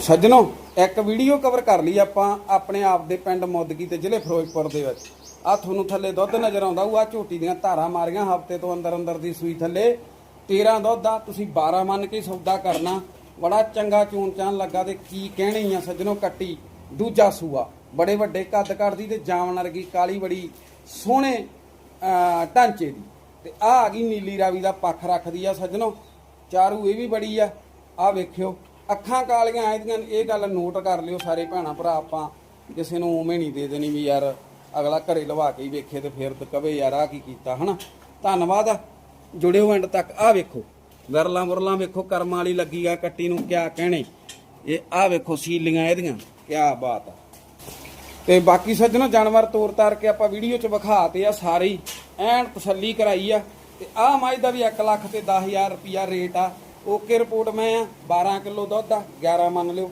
ਸੱਜਣੋ, ਇੱਕ video cover ਕਰ ਲਈ ਆਪਾਂ ਆਪਣੇ ਆਪ ਦੇ ਪਿੰਡ ਮੁੱਦਗੀ ਤੇ ਜ਼ਿਲ੍ਹੇ ਫਿਰੋਜ਼ਪੁਰ ਦੇ ਵਿੱਚ। ਆ ਤੁਹਾਨੂੰ ਥੱਲੇ ਦੁੱਧ ਨਜ਼ਰ ਆਉਂਦਾ ਉਹ ਆ ਝੋਟੀ ਦੀਆਂ ਧਾਰਾਂ ਮਾਰੀਆਂ, ਹਫ਼ਤੇ ਤੋਂ ਅੰਦਰ ਅੰਦਰ ਦੀ ਸੂਈ ਥੱਲੇ। 13 ਦੁੱਧ ਆ, ਤੁਸੀਂ 12 ਮੰਨ ਕੇ ਸੌਦਾ ਕਰਨਾ। ਬੜਾ ਚੰਗਾ ਚੂਨ ਚਾਨ ਲੱਗਾ ਤੇ ਕੀ ਕਹਿਣੀ ਆ ਸੱਜਣੋ, ਕੱਟੀ। ਦੂਜਾ ਸੂਆ, ਬੜੇ ਵੱਡੇ ਕੱਦ ਕੱਢਦੀ ਤੇ ਜਾਮਨ ਵਰਗੀ ਕਾਲੀ ਬੜੀ ਸੋਹਣੇ ਢਾਂਚੇ ਦੀ। ਤੇ ਆ ਆ ਗਈ ਨੀਲੀ ਰਾਵੀ ਦਾ ਪੱਖ ਰੱਖਦੀ ਆ ਸੱਜਣੋ। ਚਾਰੂ ਇਹ ਵੀ ਬੜੀ ਆ। ਆ ਵੇਖਿਓ। ਅੱਖਾਂ ਕਾਲੀਆਂ ਇਹਦੀਆਂ ਇਹ ਗੱਲ ਨੋਟ ਕਰ ਲਿਓ ਸਾਰੇ ਭੈਣਾ ਭਰਾ, ਆਪਾਂ ਕਿਸੇ ਨੂੰ ਉਵੇਂ ਨਹੀਂ ਦੇ ਦੇਣੀ ਵੀ ਯਾਰ ਅਗਲਾ ਘਰੇ ਲਵਾ ਕੇ ਹੀ ਵੇਖੇ ਤੇ ਫਿਰ ਕਵੇ ਯਾਰ ਆ ਕੀ ਕੀਤਾ, ਹਨਾ? ਧੰਨਵਾਦ ਆ। ਜੁੜਿਓ ਐਂਡ ਤੱਕ ਆ ਵੇਖੋ। ਵਰਲਾਂ ਵਰਲਾਂ ਵੇਖੋ, ਕਰਮਾਂ ਵਾਲੀ ਲੱਗੀ ਆ ਕੱਟੀ ਨੂੰ ਕਿਆ ਕਹਿਣੇ। ਇਹ ਆ ਵੇਖੋ ਸੀਲੀਆਂ ਇਹਦੀਆਂ, ਕਿਆ ਬਾਤ ਆ। ਤੇ ਬਾਕੀ ਸੱਜਣੋ, ਜਾਨਵਰ ਤੋਰ ਤਾਰ ਕੇ ਆਪਾਂ ਵੀਡੀਓ 'ਚ ਵਿਖਾ ਤੇ ਆ ਸਾਰੇ ਹੀ। ਐਨ ਤਸੱਲੀ ਕਰਾਈ ਆ। ਤੇ ਆਹ ਮੱਝ ਦਾ ਵੀ 1 ਲੱਖ ਤੇ 10000 ਰੁਪਿਆ ਰੇਟ ਆ। ਓਕੇ ਰਿਪੋਰਟ ਮੈਂ ਆ 12 ਕਿਲੋ ਦੁੱਧ ਆ 11 ਮੰਨ ਲਿਓ।